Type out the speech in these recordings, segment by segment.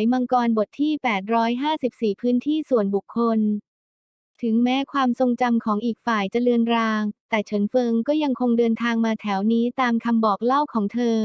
ยมังกรบทที่ 854 พื้นที่ส่วนบุคคล ถึงแม้ความทรงจำของอีกฝ่ายจะเลือนราง แต่เฉินเฟิงก็ยังคงเดินทางมาแถวนี้ตามคำบอกเล่าของเธอ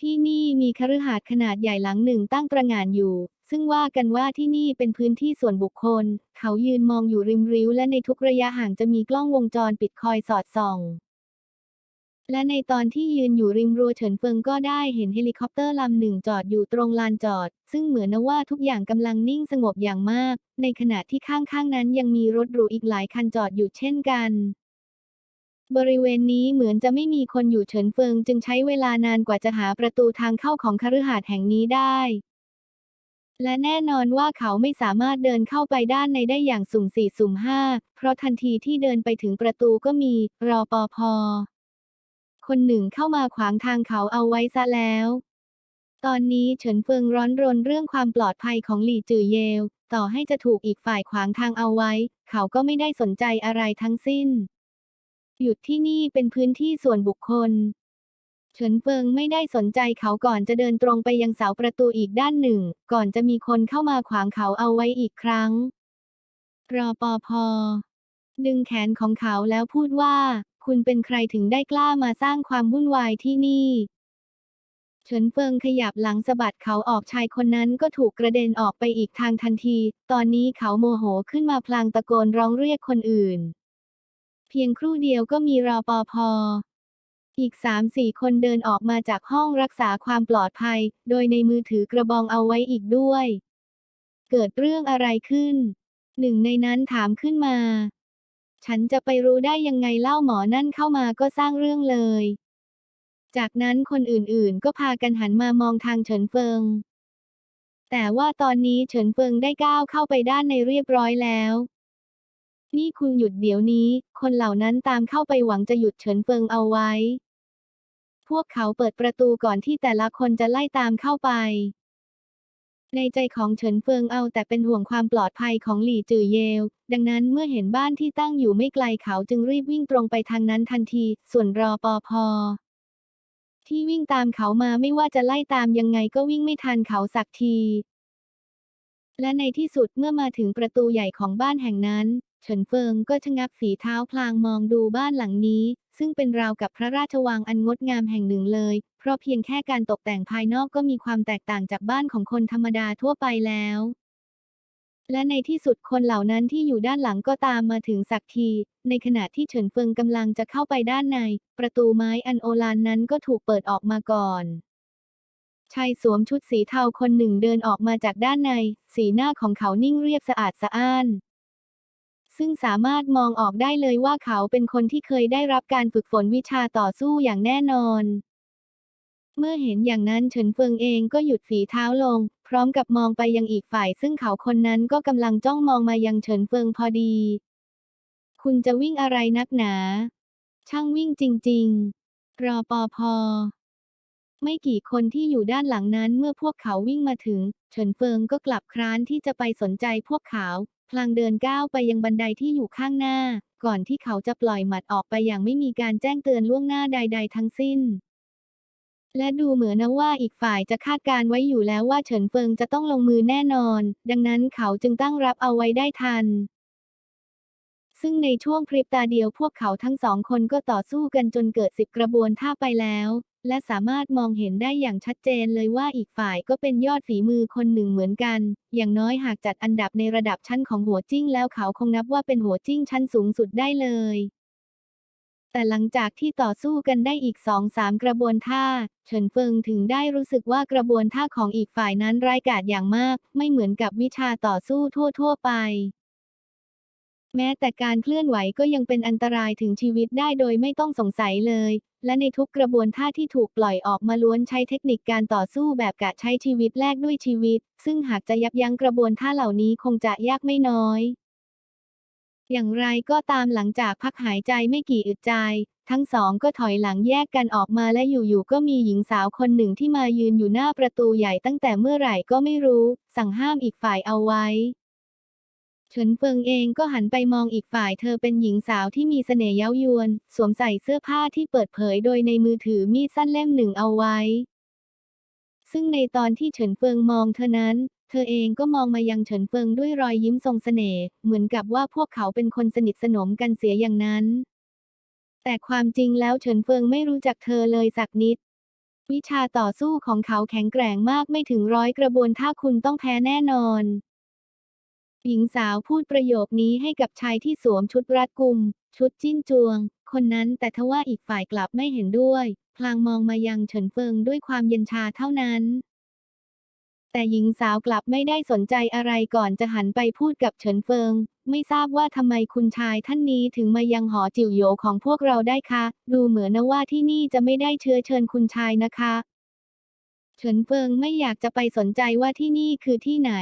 ที่นี่มีคฤหาสน์ขนาดใหญ่หลังหนึ่งตั้งตระหง่านอยู่ ซึ่งว่ากันว่าที่นี่เป็นพื้นที่ส่วนบุคคล เขายืนมองอยู่ริมริ้วและในทุกระยะห่างจะมีกล้องวงจรปิดคอยสอดส่อง และในตอนที่ยืนอยู่ริมรั้วเฉินเฟิงก็ได้เห็นเฮลิคอปเตอร์ลำหนึ่งจอดอยู่ตรงลานจอด ซึ่งเหมือนนว่าทุกอย่างกำลังนิ่งสงบอย่างมาก ในขณะที่ข้างๆนั้นยังมีรถหรูอีกหลายคันจอดอยู่เช่นกัน บริเวณนี้เหมือนจะไม่มีคนอยู่เฉินเฟิงจึงใช้เวลานานกว่าจะหาประตูทางเข้าของคฤหาสน์แห่งนี้ได้ และแน่นอนว่าเขาไม่สามารถเดินเข้าไปด้านในได้อย่างสุ่มสี่สุ่มห้าเพราะทันทีที่เดินไปถึงประตูก็มีรอปภ คนหนึ่งเข้ามาขวางทางเขาเอาไว้ซะแล้ว ตอนนี้เฉินเฟิงร้อนรนเรื่องความปลอดภัยของหลี่จือเยล ต่อให้จะถูกอีกฝ่ายขวางทางเอาไว้ เขาก็ไม่ได้สนใจอะไรทั้งสิ้น หยุดที่นี่เป็นพื้นที่ส่วนบุคคล เฉินเฟิงไม่ได้สนใจเขาก่อนจะเดินตรงไปยังเสาประตูอีกด้านหนึ่ง ก่อนจะมีคนเข้ามาขวางเขาเอาไว้อีกครั้งรอปภดึงแขนของเขาแล้วพูดว่า คุณเป็นใครถึงได้กล้ามาสร้างความวุ่นวายที่นี่เฉินเฟิงขยับหลังสะบัดเขาออกชายคนนั้นก็ถูกกระเด็นออกไปอีกทางทันที ตอนนี้เขาโมโหขึ้นมาพลางตะโกนร้องเรียกคนอื่น เพียงครู่เดียวก็มีรอปภอีกสามสี่คนเดินออกมาจากห้องรักษาความปลอดภัย โดยในมือถือกระบองเอาไว้อีกด้วย เกิดเรื่องอะไรขึ้น หนึ่งในนั้นถามขึ้นมา ฉันจะไปรู้ได้ยังไงเล่าหมอนั่นเข้ามาก็สร้างเรื่องเลย จากนั้นคนอื่นๆ ก็พากันหันมามองทางเฉินเฟิง แต่ว่าตอนนี้เฉินเฟิงได้ก้าวเข้าไปด้านในเรียบร้อยแล้ว นี่คุณหยุดเดี๋ยวนี้ คนเหล่านั้นตามเข้าไปหวังจะหยุดเฉินเฟิงเอาไว้ พวกเขาเปิดประตูก่อนที่แต่ละคนจะไล่ตามเข้าไป ในใจของเฉินเฟิงเอาแต่เป็นห่วงความปลอดภัยของหลี่จือเยล ดังนั้นเมื่อเห็นบ้านที่ตั้งอยู่ไม่ไกลเขาจึงรีบวิ่งตรงไปทางนั้นทันที ส่วนรอปอพอที่วิ่งตามเขามาไม่ว่าจะไล่ตามยังไงก็วิ่งไม่ทันเขาสักที และในที่สุดเมื่อมาถึงประตูใหญ่ของบ้านแห่งนั้น เฉินเฟิงก็ชะงักฝีเท้าพลางมองดูบ้านหลังนี้ ซึ่งเป็นราวกับพระราชวังอันงดงามแห่งหนึ่งเลย เพราะเพียงแค่การตกแต่งภายนอกก็มีความแตกต่างจากบ้านของคนธรรมดาทั่วไปแล้ว และในที่สุดคนเหล่านั้นที่อยู่ด้านหลังก็ตามมาถึงสักที ในขณะที่เฉินเฟิงกำลังจะเข้าไปด้านใน ประตูไม้อันโอฬารนั้นก็ถูกเปิดออกมาก่อนชายสวมชุดสีเทาคนหนึ่งเดินออกมาจากด้านใน สีหน้าของเขานิ่งเรียบสะอาดสะอ้าน ซึ่งสามารถมองออกได้เลยว่าเขาเป็นคนที่เคยได้รับการฝึกฝนวิชาต่อสู้อย่างแน่นอน เมื่อเห็นอย่างนั้นเฉินเฟิงเองก็หยุดฝีเท้าลง พร้อมกับมองไปยังอีกฝ่าย ซึ่งเขาคนนั้นก็กำลังจ้องมองมายังเฉินเฟิงพอดี คุณจะวิ่งอะไรนักหนา ช่างวิ่งจริง ๆ รอปภไม่กี่คนที่อยู่ด้านหลังนั้นเมื่อพวกเขาวิ่งมาถึง เฉินเฟิงก็กลับคร้านที่จะไปสนใจพวกเขา พลางเดินก้าวไปยังบันไดที่อยู่ข้างหน้า ก่อนที่เขาจะปล่อยหมัดออกไปอย่างไม่มีการแจ้งเตือนล่วงหน้าใด ๆ ทั้งสิ้น และดูเหมือนนะว่าอีกฝ่ายจะคาดการไว้อยู่แล้วว่าเฉินเฟิงจะต้องลงมือแน่นอน ดังนั้นเขาจึงตั้งรับเอาไว้ได้ทัน ซึ่งในช่วงพริบตาเดียวพวกเขาทั้งสองคนก็ต่อสู้กันจนเกิดสิบกระบวนท่าไปแล้ว และสามารถมองเห็นได้อย่างชัดเจนเลยว่าอีกฝ่ายก็เป็นยอดฝีมือคนหนึ่งเหมือนกัน อย่างน้อยหากจัดอันดับในระดับชั้นของหัวจิ้งแล้วเขาคงนับว่าเป็นหัวจิ้งชั้นสูงสุดได้เลย แต่หลังจากที่ต่อสู้กันได้อีกสองสามกระบวนท่า เฉินเฟิงถึงได้รู้สึกว่ากระบวนท่าของอีกฝ่ายนั้นร้ายกาจอย่างมาก ไม่เหมือนกับวิชาต่อสู้ทั่ว ๆ ไป แม้แต่การเคลื่อนไหวก็ยังเป็นอันตรายถึงชีวิตได้โดยไม่ต้องสงสัยเลย และในทุกกระบวนท่าที่ถูกปล่อยออกมาล้วนใช้เทคนิคการต่อสู้แบบกะใช้ชีวิตแลกด้วยชีวิต ซึ่งหากจะยับยั้งกระบวนท่าเหล่านี้คงจะยากไม่น้อย อย่างไรก็ตามหลังจากพักหายใจไม่กี่อึดใจ ทั้งสองก็ถอยหลังแยกกันออกมาและอยู่ๆก็มีหญิงสาวคนหนึ่งที่มายืนอยู่หน้าประตูใหญ่ตั้งแต่เมื่อไหร่ก็ไม่รู้ สั่งห้ามอีกฝ่ายเอาไว้ เฉินเฟิงเองก็หันไปมองอีกฝ่ายเธอเป็นหญิงสาวที่มีเสน่ห์เย้ายวน สวมใส่เสื้อผ้าที่เปิดเผยโดยในมือถือมีดสั้นเล่มหนึ่งเอาไว้ ซึ่งในตอนที่เฉินเฟิงมองเธอนั้น เธอเองก็มองมายังเฉินเฟิงด้วยรอยยิ้มทรงเสน่ห์เหมือนกับว่าพวกเขาเป็นคนสนิทสนมกันเสียอย่างนั้น แต่ความจริงแล้วเฉินเฟิงไม่รู้จักเธอเลยสักนิด วิชาต่อสู้ของเขาแข็งแกร่งมากไม่ถึงร้อยกระบวนท่าคุณต้องแพ้แน่นอน หญิงสาวพูดประโยคนี้ให้กับชายที่สวมชุดรัดกุม ชุดจิ้นจวง คนนั้นแต่ทว่าอีกฝ่ายกลับไม่เห็นด้วย พลางมองมายังเฉินเฟิงด้วยความเย็นชาเท่านั้น แต่หญิงสาวกลับไม่ได้สนใจอะไรก่อนจะหันไปพูดกับเฉินเฟิง ไม่ทราบว่าทำไมคุณชายท่านนี้ถึงมายังหอจิ๋วโยของพวกเราได้คะ ดูเหมือนนะว่าที่นี่จะไม่ได้เชื้อเชิญคุณชายนะคะ เฉินเฟิงไม่อยากจะไปสนใจว่าที่นี่คือที่ไหน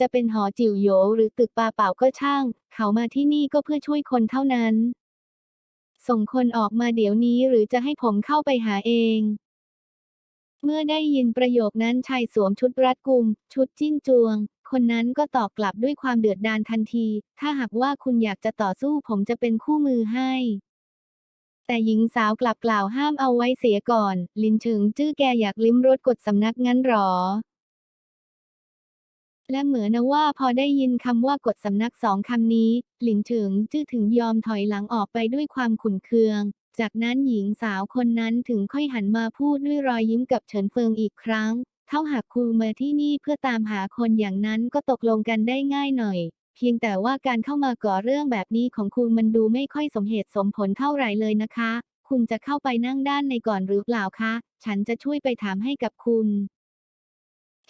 จะเป็นหอจิ๋วโยหรือตึกปาเป่าก็ช่าง เขามาที่นี่ก็เพื่อช่วยคนเท่านั้น ส่งคนออกมาเดี๋ยวนี้หรือจะให้ผมเข้าไปหาเอง เมื่อได้ยินประโยคนั้นชายสวมชุดรัดกุม ชุดจิ้นจวง คนนั้นก็ตอบกลับด้วยความเดือดดาลทันที ถ้าหากว่าคุณอยากจะต่อสู้ผมจะเป็นคู่มือให้ แต่หญิงสาวกลับกล่าวห้ามเอาไว้เสียก่อน ลินเฉิงจื้อแกอยากลิ้มรสกฎสำนักงั้นหรอ และเหมือนนะว่าพอได้ยินคำว่ากฎสำนักสองคำนี้หลินเฉิงจื้อถึงยอมถอยหลังออกไปด้วยความขุ่นเคือง จากนั้นหญิงสาวคนนั้นถึงค่อยหันมาพูดด้วยรอยยิ้มกับเฉินเฟิงอีกครั้ง เท่าหากครูมาที่นี่เพื่อตามหาคนอย่างนั้นก็ตกลงกันได้ง่ายหน่อย เพียงแต่ว่าการเข้ามาก่อเรื่องแบบนี้ของคุณมันดูไม่ค่อยสมเหตุสมผลเท่าไหร่เลยนะคะ คุณจะเข้าไปนั่งด้านในก่อนหรือเปล่าคะ ฉันจะช่วยไปถามให้กับคุณ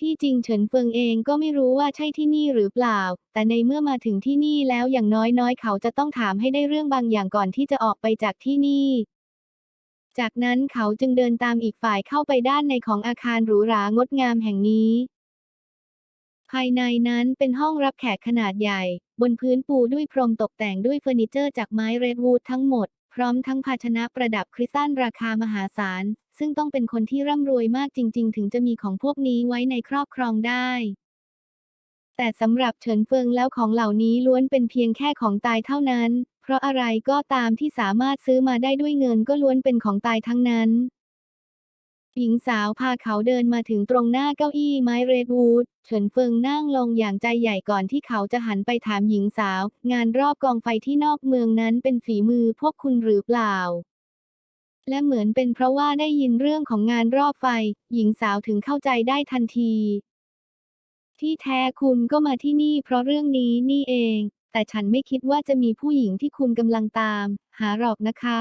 ที่จริงเฉินเฟิงเองก็ไม่รู้ว่าใช่ที่นี่หรือเปล่า แต่ในเมื่อมาถึงที่นี่แล้วอย่างน้อยๆ เขาจะต้องถามให้ได้เรื่องบางอย่างก่อนที่จะออกไปจากที่นี่ จากนั้นเขาจึงเดินตามอีกฝ่ายเข้าไปด้านในของอาคารหรูหรางดงามแห่งนี้ ภายในนั้นเป็นห้องรับแขกขนาดใหญ่ บนพื้นปูด้วยพรมตกแต่งด้วยเฟอร์นิเจอร์จากไม้เรดวูดทั้งหมด พร้อมทั้งภาชนะประดับคริสตัลราคามหาศาล ซึ่งต้องเป็นคนที่ร่ำรวยมากจริง ๆ ถึงจะมีของพวกนี้ไว้ในครอบครองได้ แต่สำหรับเฉินเฟิงแล้วของเหล่านี้ล้วนเป็นเพียงแค่ของตายเท่านั้น เพราะอะไรก็ตามที่สามารถซื้อมาได้ด้วยเงินก็ล้วนเป็นของตายทั้งนั้น หญิงสาวพาเขาเดินมาถึงตรงหน้าเก้าอี้ไม้เรดวูด เฉินเฟิงนั่งลงอย่างใจใหญ่ก่อนที่เขาจะหันไปถามหญิงสาว งานรอบกองไฟที่นอกเมืองนั้นเป็นฝีมือพวกคุณหรือเปล่า และเหมือนเป็นเพราะว่าได้ยินเรื่องของงานรอบไฟ หญิงสาวถึงเข้าใจได้ทันที ที่แท้คุณก็มาที่นี่เพราะเรื่องนี้นี่เอง แต่ฉันไม่คิดว่าจะมีผู้หญิงที่คุณกำลังตาม หาหรอกนะคะ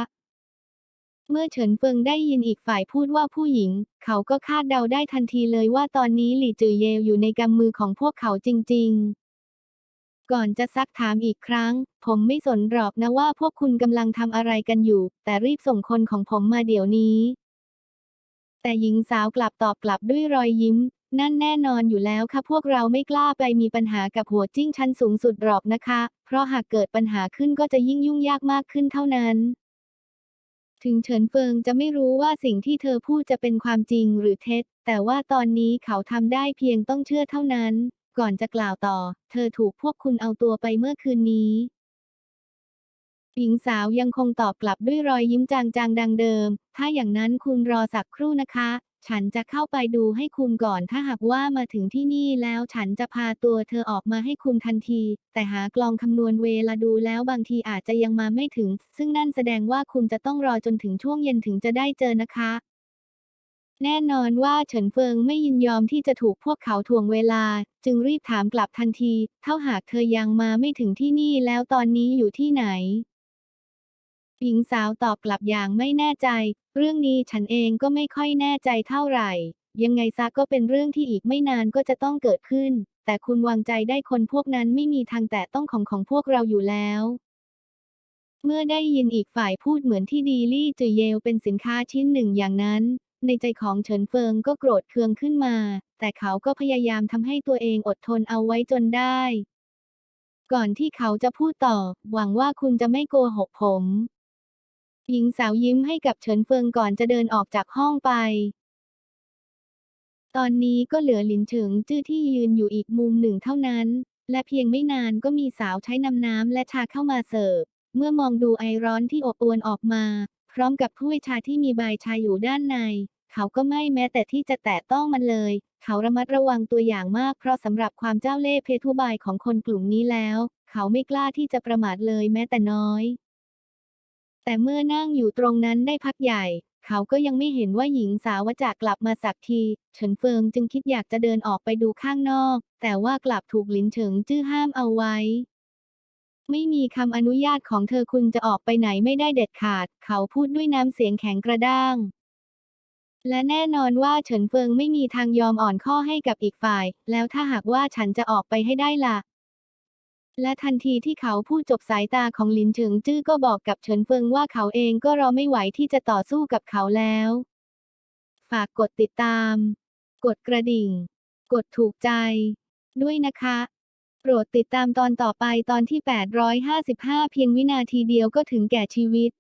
เมื่อเฉินเฟิงได้ยินอีกฝ่ายพูดว่าผู้หญิง เขาก็คาดเดาได้ทันทีเลยว่าตอนนี้หลี่จือเยลอยู่ในกำมือของพวกเขาจริง ๆ ก่อนจะซักถามอีกครั้ง ผมไม่สนหรอกนะว่าพวกคุณกำลังทำอะไรกันอยู่ แต่รีบส่งคนของผมมาเดี๋ยวนี้ แต่หญิงสาวกลับตอบกลับด้วยรอยยิ้ม นั่นแน่นอนอยู่แล้วค่ะพวกเราไม่กล้าไปมีปัญหากับหัวจิ้งชั้นสูงสุดหรอกนะคะ เพราะหากเกิดปัญหาขึ้นก็จะยิ่งยุ่งยากมากขึ้นเท่านั้น ถึงเฉินเฟิงจะไม่รู้ว่าสิ่งที่เธอพูดจะเป็นความจริงหรือเท็จ แต่ว่าตอนนี้เขาทำได้เพียงต้องเชื่อเท่านั้น ก่อนจะกล่าวต่อ เธอถูกพวกคุณเอาตัวไปเมื่อคืนนี้ หญิงสาวยังคงตอบกลับด้วยรอยยิ้มจางๆดังเดิม ถ้าอย่างนั้นคุณรอสักครู่นะคะ ฉันจะเข้าไปดูให้คุณก่อนถ้าหากว่ามาถึงที่นี่แล้วฉันจะพาตัวเธอออกมาให้คุณทันที แต่หากลองคำนวณเวลาดูแล้วบางทีอาจจะยังมาไม่ถึง ซึ่งนั่นแสดงว่าคุณจะต้องรอจนถึงช่วงเย็นถึงจะได้เจอนะคะ แน่นอนว่าเฉินเฟิงไม่ยินยอมที่จะถูกพวกเขาทวงเวลา จึงรีบถามกลับทันที เท่าหากเธอยังมาไม่ถึงที่นี่แล้วตอนนี้อยู่ที่ไหน หญิงสาวตอบกลับอย่างไม่แน่ใจ เรื่องนี้ฉันเองก็ไม่ค่อยแน่ใจเท่าไหร่ ยังไงซะก็เป็นเรื่องที่อีกไม่นานก็จะต้องเกิดขึ้น แต่คุณวางใจได้คนพวกนั้นไม่มีทางแตะต้องของของพวกเราอยู่แล้ว เมื่อได้ยินอีกฝ่ายพูดเหมือนที่ดีลี่จือเยลเป็นสินค้าชิ้นหนึ่งอย่างนั้น ในใจของเฉินเฟิงก็โกรธเคืองขึ้นมา แต่เขาก็พยายามทำให้ตัวเองอดทนเอาไว้จนได้ ก่อนที่เขาจะพูดต่อ หวังว่าคุณจะไม่โกหกผม หญิงสาวยิ้มให้กับเฉินเฟิงก่อนจะเดินออกจากห้องไป ตอนนี้ก็เหลือหลินเฉิงจื้อที่ยืนอยู่อีกมุมหนึ่งเท่านั้น และเพียงไม่นานก็มีสาวใช้นำน้ำและชาเข้ามาเสิร์ฟ เมื่อมองดูไอร้อนที่อบอวนออกมา พร้อมกับถ้วยชาที่มีใบชาอยู่ด้านใน เขาก็ไม่แม้แต่ที่จะแตะต้องมันเลย เขาระมัดระวังตัวอย่างมากเพราะสำหรับความเจ้าเล่ห์เพทุบายของคนกลุ่มนี้แล้ว เขาไม่กล้าที่จะประมาทเลยแม้แต่น้อย แต่เมื่อนั่งอยู่ตรงนั้นได้พักใหญ่ เขาก็ยังไม่เห็นว่าหญิงสาวจากกลับมาสักที เฉินเฟิงจึงคิดอยากจะเดินออกไปดูข้างนอก แต่ว่ากลับถูกหลินเฉิงจื้อห้ามเอาไว้ ไม่มีคำอนุญาตของเธอคุณจะออกไปไหนไม่ได้เด็ดขาด เขาพูดด้วยน้ำเสียงแข็งกระด้างและแน่นอนว่าเฉินเฟิงไม่มีทางยอมอ่อนข้อให้กับอีกฝ่าย แล้วถ้าหากว่าฉันจะออกไปให้ได้ล่ะ และทันทีที่เขาพูดจบสายตาของหลินเฉิงจื้อก็บอกกับเฉินเฟิงว่าเขาเองก็รอไม่ไหวที่จะต่อสู้กับเขาแล้ว ฝากกดติดตาม กดกระดิ่ง กดถูกใจ ด้วยนะคะ โปรดติดตามตอนต่อไปตอนที่ 855 เพียงวินาทีเดียวก็ถึงแก่ชีวิต